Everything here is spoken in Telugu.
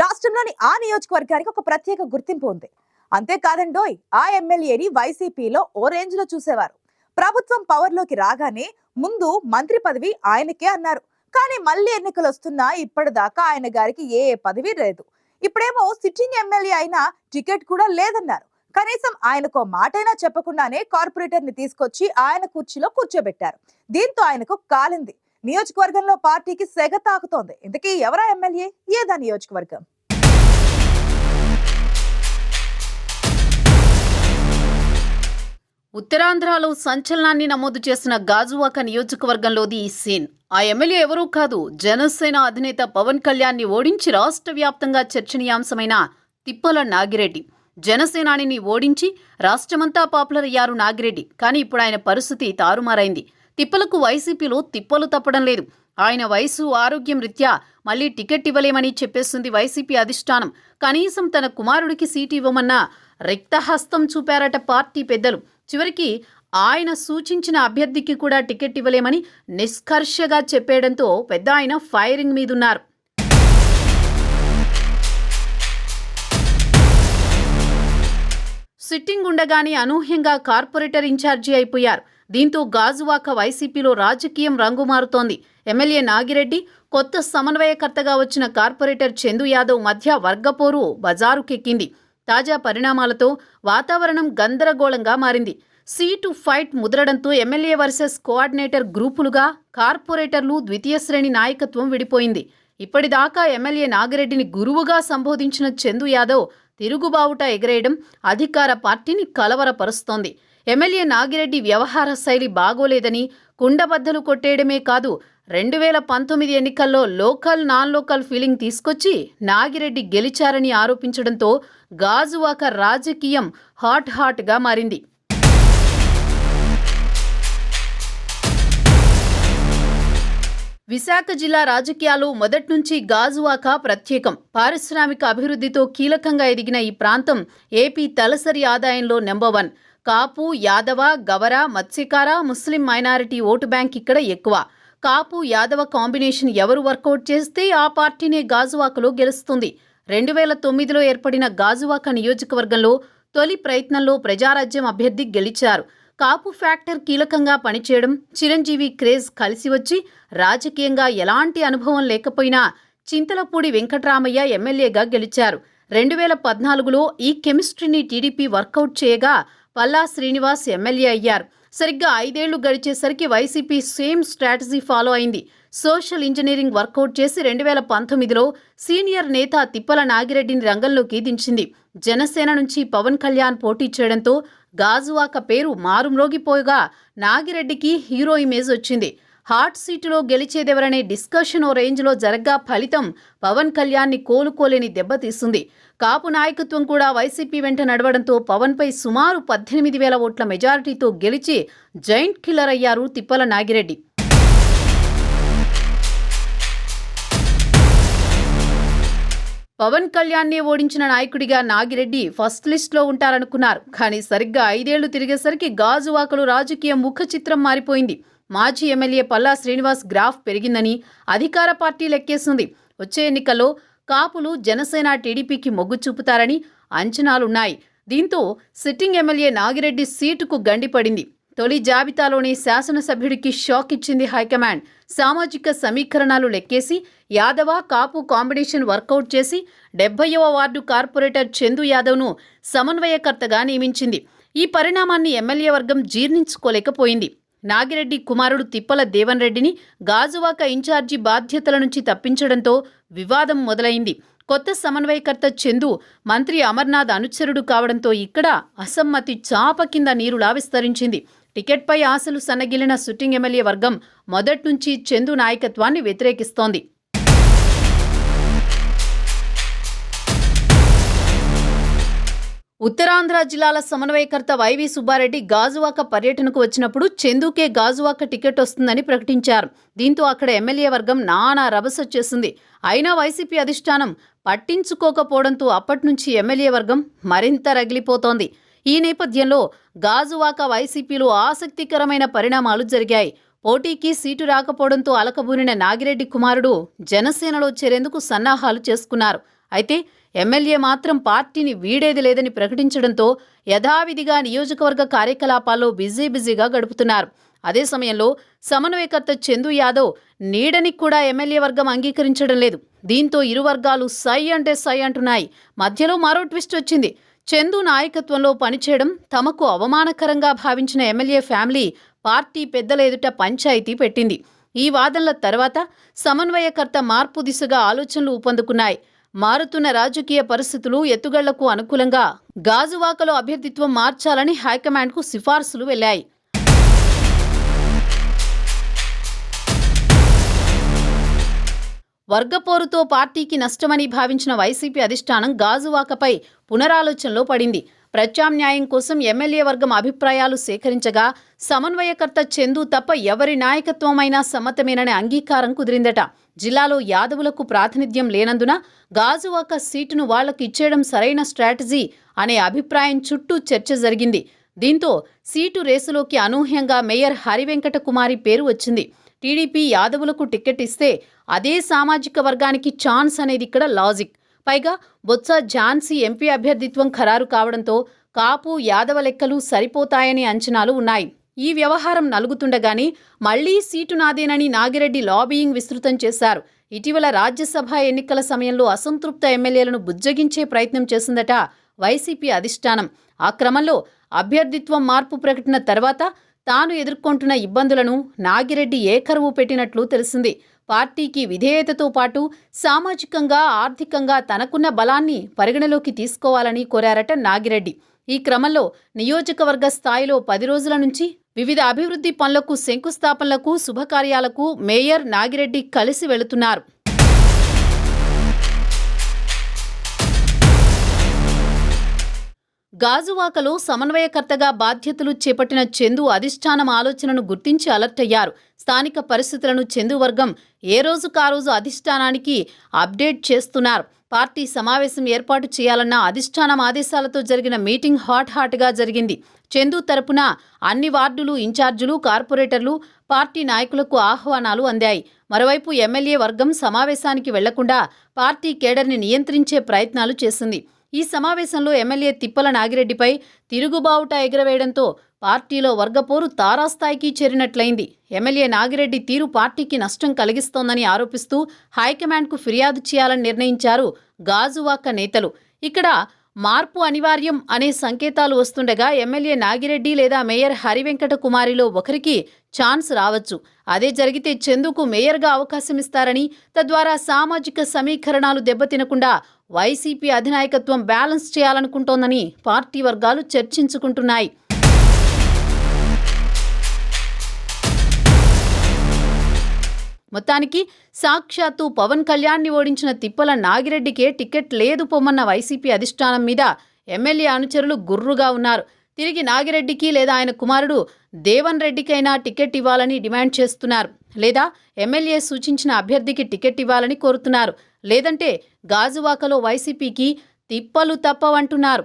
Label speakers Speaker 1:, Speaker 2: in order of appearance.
Speaker 1: రాష్ట్రంలోని ఆ నియోజకవర్గానికి ఒక ప్రత్యేక గుర్తింపు ఉంది. అంతేకాదండోయ్ ఆ ఎమ్మెల్యేని వైసీపీలో ఓ రేంజ్లో చూసేవారు. ప్రభుత్వం పవర్లోకి రాగానే ముందు మంత్రి పదవి ఆయనకే అన్నారు. కానీ మళ్ళీ ఎన్నికలు వస్తున్నా ఇప్పటిదాకా ఆయన గారికి ఏ ఏ పదవి లేదు. ఇప్పుడేమో సిట్టింగ్ ఎమ్మెల్యే అయినా టికెట్ కూడా లేదన్నారు. కనీసం ఆయనకు మాటైనా చెప్పకుండానే కార్పొరేటర్ని తీసుకొచ్చి ఆయన కుర్చీలో కూర్చోబెట్టారు. దీంతో ఆయనకు కాలింది. నియోజకవర్గంలో పార్టీకి సెగ తాకుతోంది. ఇంతకీ ఎవరా ఎమ్మెల్యే? ఏదా నియోజకవర్గం?
Speaker 2: ఉత్తరాంధ్రలో సంచలనాన్ని నమోదు చేసిన గాజువాక నియోజకవర్గంలోది ఈ సీన్. ఆ ఎమ్మెల్యే ఎవరూ కాదు జనసేన అధినేత పవన్ కళ్యాణ్ని ఓడించి రాష్ట్ర వ్యాప్తంగా చర్చనీయాంశమైన తిప్పల నాగిరెడ్డి. జనసేనానిని ఓడించి రాష్ట్రమంతా పాపులర్ అయ్యారు నాగిరెడ్డి. కానీ ఇప్పుడు ఆయన పరిస్థితి తారుమారైంది. తిప్పలకు వైసీపీలో తిప్పలు తప్పడం లేదు. ఆయన వయసు ఆరోగ్యం రీత్యా మళ్ళీ టికెట్ ఇవ్వలేమని చెప్పేస్తుంది వైసీపీ అధిష్టానం. కనీసం తన కుమారుడికి సీటు ఇవ్వమన్నా రిక్తహస్తం చూపారట పార్టీ పెద్దలు. చివరికి ఆయన సూచించిన అభ్యర్థికి కూడా టికెట్ ఇవ్వలేమని నిష్కర్షగా చెప్పేయడంతో పెద్ద ఆయన ఫైరింగ్ మీదున్నారు. సిట్టింగ్ ఉండగానే అనూహ్యంగా కార్పొరేటర్ ఇన్ఛార్జి అయిపోయారు. దీంతో గాజువాక వైసీపీలో రాజకీయం రంగు మారుతోంది ఎమ్మెల్యే నాగిరెడ్డి కొత్త సమన్వయకర్తగా వచ్చిన కార్పొరేటర్ చందు యాదవ్ మధ్య వర్గపోరు బజారుకెక్కింది. తాజా పరిణామాలతో వాతావరణం గందరగోళంగా మారింది. సీటు ఫైట్ ముదరడంతో ఎమ్మెల్యే వర్సెస్ కోఆర్డినేటర్ గ్రూపులుగా కార్పొరేటర్లు ద్వితీయ శ్రేణి నాయకత్వం విడిపోయింది. ఇప్పటిదాకా ఎమ్మెల్యే నాగిరెడ్డిని గురువుగా సంబోధించిన చందు యాదవ్ తిరుగుబావుట ఎగరేయడం అధికార పార్టీని కలవరపరుస్తోంది. ఎమ్మెల్యే నాగిరెడ్డి వ్యవహార శైలి బాగోలేదని కుండబద్దలు కొట్టేయడమే కాదు రెండు వేల పంతొమ్మిది ఎన్నికల్లో లోకల్ నాన్ లోకల్ ఫీలింగ్ తీసుకొచ్చి నాగిరెడ్డి గెలిచారని ఆరోపించడంతో గాజువాక రాజకీయం హాట్ హాట్గా మారింది. విశాఖ జిల్లా రాజకీయాలు మొదట్నుంచి గాజువాక ప్రత్యేకం. పారిశ్రామిక అభివృద్ధితో కీలకంగా ఎదిగిన ఈ ప్రాంతం ఏపీ తలసరి ఆదాయంలో నెంబర్ వన్. కాపు యాదవ గవర మత్స్యకార ముస్లిం మైనారిటీ ఓటు బ్యాంక్ ఇక్కడ ఎక్కువ. కాపు యాదవ కాంబినేషన్ ఎవరు వర్కౌట్ చేస్తే ఆ పార్టీనే గాజువాకలో గెలుస్తుంది. రెండు వేల తొమ్మిదిలో ఏర్పడిన గాజువాక నియోజకవర్గంలో తొలి ప్రయత్నంలో ప్రజారాజ్యం అభ్యర్థి గెలిచారు. కాపు ఫ్యాక్టర్ కీలకంగా పనిచేయడం చిరంజీవి క్రేజ్ కలిసి వచ్చి రాజకీయంగా ఎలాంటి అనుభవం లేకపోయినా చింతలపూడి వెంకట్రామయ్య ఎమ్మెల్యేగా గెలిచారు. రెండు వేల పద్నాలుగులో ఈ కెమిస్ట్రీని టీడీపీ వర్కౌట్ చేయగా పల్లా శ్రీనివాస్ ఎమ్మెల్యే అయ్యారు. సరిగ్గా ఐదేళ్ళు గడిచేసరికి వైసీపీ సేమ్ స్ట్రాటజీ ఫాలో అయింది. సోషల్ ఇంజనీరింగ్ వర్కౌట్ చేసి రెండు వేల పంతొమ్మిదిలో సీనియర్ నేత తిప్పల నాగిరెడ్డిని రంగంలోకి దించింది. జనసేన నుంచి పవన్ కళ్యాణ్ పోటీ చేయడంతో గాజువాక పేరు మారుమ్రోగిపోగా నాగిరెడ్డికి హీరో ఇమేజ్ వచ్చింది. హాట్ సీటులో గెలిచేదెవరనే డిస్కషన్ ఓ రేంజ్లో జరగ్గా ఫలితం పవన్ కళ్యాణ్ని కోలుకోలేని దెబ్బతీస్తుంది కాపు నాయకత్వం కూడా వైసీపీ వెంట నడవడంతో పవన్పై సుమారు పద్దెనిమిది వేల ఓట్ల మెజారిటీతో గెలిచి జైంట్ కిల్లర్ అయ్యారు తిప్పల నాగిరెడ్డి. పవన్ కళ్యాణ్నే ఓడించిన నాయకుడిగా నాగిరెడ్డి ఫస్ట్ లిస్ట్లో ఉంటారనుకున్నారు. కానీ సరిగ్గా ఐదేళ్ళు తిరిగేసరికి గాజువాకలు రాజకీయ ముఖ చిత్రం మారిపోయింది. మాజీ ఎమ్మెల్యే పల్లా శ్రీనివాస్ గ్రాఫ్ పెరిగిందని అధికార పార్టీ లెక్కేస్తుంది వచ్చే ఎన్నికల్లో కాపులు జనసేన టీడీపీకి మొగ్గు చూపుతారని అంచనాలున్నాయి. దీంతో సిట్టింగ్ ఎమ్మెల్యే నాగిరెడ్డి సీటుకు గండిపడింది తొలి జాబితాలోని శాసనసభ్యుడికి షాక్ ఇచ్చింది హైకమాండ్. సామాజిక సమీకరణాలు లెక్కేసి యాదవ కాపు కాంబినేషన్ వర్కౌట్ చేసి డెబ్బైవ వార్డు కార్పొరేటర్ చందు యాదవ్ను సమన్వయకర్తగా నియమించింది. ఈ పరిణామాన్ని ఎమ్మెల్యే వర్గం జీర్ణించుకోలేకపోయింది. నాగిరెడ్డి కుమారుడు తిప్పల దేవన్ రెడ్డిని గాజువాక ఇన్ఛార్జి బాధ్యతల నుంచి తప్పించడంతో వివాదం మొదలైంది. కొత్త సమన్వయకర్త చందు మంత్రి అమర్నాథ్ అనుచరుడు కావడంతో ఇక్కడ అసమ్మతి చాప కింద నీరులా విస్తరించింది. టికెట్పై ఆశలు సన్నగిలిన సిట్టింగ్ ఎమ్మెల్యే వర్గం మొదట్నుంచి చందు నాయకత్వాన్ని వ్యతిరేకిస్తోంది. ఉత్తరాంధ్ర జిల్లాల సమన్వయకర్త వైవి సుబ్బారెడ్డి గాజువాక పర్యటనకు వచ్చినప్పుడు చందుకే గాజువాక టికెట్ వస్తుందని ప్రకటించారు. దీంతో అక్కడ ఎమ్మెల్యే వర్గం నానా రభస చేసింది. అయినా వైసీపీ అధిష్టానం పట్టించుకోకపోవడంతో అప్పట్నుంచి ఎమ్మెల్యే వర్గం మరింత రగిలిపోతోంది. ఈ నేపథ్యంలో గాజువాక వైసీపీలో ఆసక్తికరమైన పరిణామాలు జరిగాయి. పోటీకి సీటు రాకపోవడంతో అలకబూనిన నాగిరెడ్డి కుమారుడు జనసేనలో చేరేందుకు సన్నాహాలు చేసుకున్నారు. అయితే ఎమ్మెల్యే మాత్రం పార్టీని వీడేది లేదని ప్రకటించడంతో యథావిధిగా నియోజకవర్గ కార్యకలాపాల్లో బిజీ బిజీగా గడుపుతున్నారు. అదే సమయంలో సమన్వయకర్త చందు యాదవ్ నీడని కూడా ఎమ్మెల్యే వర్గం అంగీకరించడం లేదు. దీంతో ఇరు వర్గాలు సై అంటే సై అంటున్నాయి. మధ్యలో మరో ట్విస్ట్ వచ్చింది. చందు నాయకత్వంలో పనిచేయడం తమకు అవమానకరంగా భావించిన ఎమ్మెల్యే ఫ్యామిలీ పార్టీ పెద్దల ఎదుట పంచాయతీ పెట్టింది. ఈ వాదనల తర్వాత సమన్వయకర్త మార్పు దిశగా ఆలోచనలు ఊపందుకున్నాయి. మారుతున్న రాజకీయ పరిస్థితులు ఎత్తుగళ్ళకు అనుకూలంగా గాజువాకలో అభ్యర్థిత్వం మార్చాలని హైకమాండ్కు సిఫార్సులు వెళ్ళాయి వర్గపోరుతో పార్టీకి నష్టమని భావించిన వైసీపీ అధిష్టానం గాజువాకపై పునరాలోచనలో పడింది. ప్రత్యామ్నాయం కోసం ఎమ్మెల్యే వర్గం అభిప్రాయాలు సేకరించగా సమన్వయకర్త చందు తప్ప ఎవరి నాయకత్వమైనా సమ్మతమేననే అంగీకారం కుదిరిందట. జిల్లాలో యాదవులకు ప్రాతినిధ్యం లేనందున గాజువాక సీటును వాళ్ళకు ఇచ్చేయడం సరైన స్ట్రాటజీ అనే అభిప్రాయం చుట్టూ చర్చ జరిగింది. దీంతో సీటు రేసులోకి అనూహ్యంగా మేయర్ హరివెంకట కుమారి పేరు వచ్చింది. టీడీపీ యాదవులకు టికెట్ ఇస్తే అదే సామాజిక వర్గానికి ఛాన్స్ అనేది ఇక్కడ లాజిక్. పైగా బొత్స ఝాన్సీ ఎంపీ అభ్యర్థిత్వం ఖరారు కావడంతో కాపు యాదవ లెక్కలు సరిపోతాయని అంచనాలు ఉన్నాయి. ఈ వ్యవహారం నలుగుతుండగానే మళ్ళీ సీటు నాదేనని నాగిరెడ్డి లాబీయింగ్ విస్తృతం చేశారు. ఇటీవల రాజ్యసభ ఎన్నికల సమయంలో అసంతృప్త ఎమ్మెల్యేలను బుజ్జగించే ప్రయత్నం చేసిందట వైసీపీ అధిష్టానం. ఆ క్రమంలో అభ్యర్థిత్వం మార్పు ప్రకటన తర్వాత తాను ఎదుర్కొంటున్న ఇబ్బందులను నాగిరెడ్డి ఏకరువు పెట్టినట్లు తెలిసింది. పార్టీకి విధేయతతో పాటు సామాజికంగా ఆర్థికంగా తనకున్న బలాన్ని పరిగణలోకి తీసుకోవాలని కోరారట నాగిరెడ్డి. ఈ క్రమంలో నియోజకవర్గ స్థాయిలో పది రోజుల నుంచి వివిధ అభివృద్ధి పనులకు శంకుస్థాపనలకు శుభకార్యాలకు మేయర్ నాగిరెడ్డి కలిసి వెళుతున్నారు. గాజువాకలో సమన్వయకర్తగా బాధ్యతలు చేపట్టిన చందు అధిష్టానం ఆలోచనను గుర్తించి అలర్ట్ అయ్యారు. స్థానిక పరిస్థితులను చందు వర్గం ఏ రోజుకా రోజు అధిష్టానానికి అప్డేట్ చేస్తున్నారు. పార్టీ సమావేశం ఏర్పాటు చేయాలన్న అధిష్టానం ఆదేశాలతో జరిగిన మీటింగ్ హాట్ హాట్గా జరిగింది. చందు తరపున అన్ని వార్డులు ఇన్ఛార్జీలు కార్పొరేటర్లు పార్టీ నాయకులకు ఆహ్వానాలు అందాయి. మరోవైపు ఎమ్మెల్యే వర్గం సమావేశానికి వెళ్ళకుండా పార్టీ కేడర్ని నియంత్రించే ప్రయత్నాలు చేసింది. ఈ సమావేశంలో ఎమ్మెల్యే తిప్పల నాగిరెడ్డిపై తిరుగుబావుట ఎగురవేయడంతో పార్టీలో వర్గపోరు తారాస్థాయికి చేరినట్లయింది. ఎమ్మెల్యే నాగిరెడ్డి తీరు పార్టీకి నష్టం కలిగిస్తోందని ఆరోపిస్తూ హైకమాండ్కు ఫిర్యాదు చేయాలని నిర్ణయించారు గాజువాక నేతలు. ఇక్కడ మార్పు అనివార్యం అనే సంకేతాలు వస్తుండగా ఎమ్మెల్యే నాగిరెడ్డి లేదా మేయర్ హరివెంకట కుమారిలో ఒకరికి ఛాన్స్ రావచ్చు. అదే జరిగితే చందుకు మేయర్గా అవకాశం ఇస్తారని తద్వారా సామాజిక సమీకరణాలు దెబ్బతినకుండా వైసీపీ అధినాయకత్వం బ్యాలెన్స్ చేయాలనుకుంటోందని పార్టీ వర్గాలు చర్చించుకుంటున్నాయి. మొత్తానికి సాక్షాత్తు పవన్ కళ్యాణ్ని ఓడించిన తిప్పల నాగిరెడ్డికే టికెట్ లేదు పొమ్మన్న వైసీపీ అధిష్టానం మీద ఎమ్మెల్యే అనుచరులు గుర్రుగా ఉన్నారు. తిరిగి నాగిరెడ్డికి లేదా ఆయన కుమారుడు దేవన్ రెడ్డికైనా టికెట్ ఇవ్వాలని డిమాండ్ చేస్తున్నారు. లేదా ఎమ్మెల్యే సూచించిన అభ్యర్థికి టికెట్ ఇవ్వాలని కోరుతున్నారు. లేదంటే గాజువాకలో వైసీపీకి తిప్పలు తప్పవంటున్నారు.